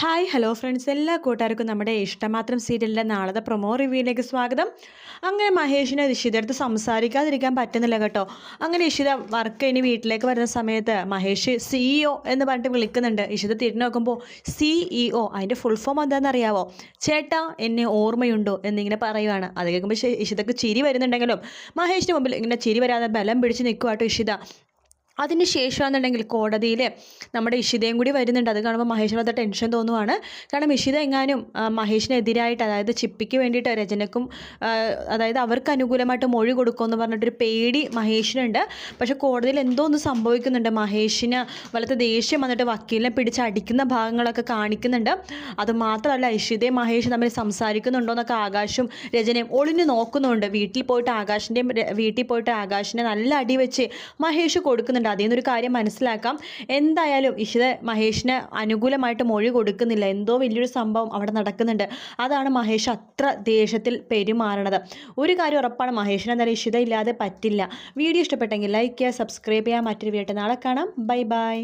Hi hello friends എല്ലാ കൂട്ടുകാർക്കും നമ്മുടെ ഇഷ്ടമാത്രം സീരിയലിന്റെ നാളത്തെ പ്രൊമോ റിവ്യൂയിലേക്ക് സ്വാഗതം. അങ്ങനെ മഹേഷിനെ ഇഷിത അടുത്ത് സംസാരിക്കാതിരിക്കാൻ പറ്റുന്നില്ല കേട്ടോ. അങ്ങനെ ഇഷിത വർക്ക് കഴിഞ്ഞ് വീട്ടിലേക്ക് വരുന്ന സമയത്ത് മഹേഷ് സിഇഒ എന്ന് പറഞ്ഞിട്ട് വിളിക്കുന്നുണ്ട്. ഇഷിത തിരിഞ്ഞു നോക്കുമ്പോൾ സിഇഒ അതിന്റെ ഫുൾ ഫോം എന്താണെന്ന് അറിയാവോ ചേട്ടാ എന്നെ ഓർമ്മയുണ്ടോ? എന്നിങ്ങനെ പറയുവാണ്. അത് കേൾക്കുമ്പോൾ ഇഷിതക്ക് ചിരി വരുന്നുണ്ടെങ്കിലും മഹേഷിന് മുമ്പിൽ ഇങ്ങനെ ചിരി വരാതെ ബലം പിടിച്ച് നിൽക്കുവാട്ടോ ഇഷിത. അതിന് ശേഷമാണെന്നുണ്ടെങ്കിൽ കോടതിയിൽ നമ്മുടെ ഇഷിതയും കൂടി വരുന്നുണ്ട്. അത് കാണുമ്പോൾ മഹേഷിനകത്ത് ടെൻഷൻ തോന്നുവാണ്. കാരണം ഇഷിത എങ്ങാനും മഹേഷിനെതിരായിട്ട് അതായത് ചിപ്പിക്ക് വേണ്ടിയിട്ട് രചനക്കും അതായത് അവർക്ക് അനുകൂലമായിട്ട് മൊഴി കൊടുക്കുമെന്ന് പറഞ്ഞിട്ടൊരു പേടി മഹേഷിനുണ്ട്. പക്ഷെ കോടതിയിൽ എന്തോ ഒന്ന് സംഭവിക്കുന്നുണ്ട്. മഹേഷിന് വലത്തെ ദേഷ്യം വന്നിട്ട് വക്കീലിനെ പിടിച്ചടിക്കുന്ന ഭാഗങ്ങളൊക്കെ കാണിക്കുന്നുണ്ട്. അത് മാത്രമല്ല ഇഷിതയും മഹേഷും തമ്മിൽ സംസാരിക്കുന്നുണ്ടോ എന്നൊക്കെ ആകാശും രചനയും ഒളിഞ്ഞു നോക്കുന്നുണ്ട്. വീട്ടിൽ പോയിട്ട് ആകാശിന്റെയും വീട്ടിൽ പോയിട്ട് ആകാശിനെ നല്ല അടി വെച്ച് മഹേഷ് കൊടുക്കുന്നുണ്ട്. അതിൽ നിന്നൊരു കാര്യം മനസ്സിലാക്കാം. എന്തായാലും ഇഷിത മഹേഷിന് അനുകൂലമായിട്ട് മൊഴി കൊടുക്കുന്നില്ല. എന്തോ വലിയൊരു സംഭവം അവിടെ നടക്കുന്നുണ്ട്. അതാണ് മഹേഷ് അത്ര ദേഷ്യത്തിൽ പെരുമാറണത്. ഒരു കാര്യം ഉറപ്പാണ് മഹേഷിന് എന്തായാലും ഇഷിത ഇല്ലാതെ പറ്റില്ല. വീഡിയോ ഇഷ്ടപ്പെട്ടെങ്കിൽ ലൈക്ക് ചെയ്യുക സബ്സ്ക്രൈബ് ചെയ്യുക. മറ്റൊരു വീട്ടിൽ നാളെ കാണാം. Bye bye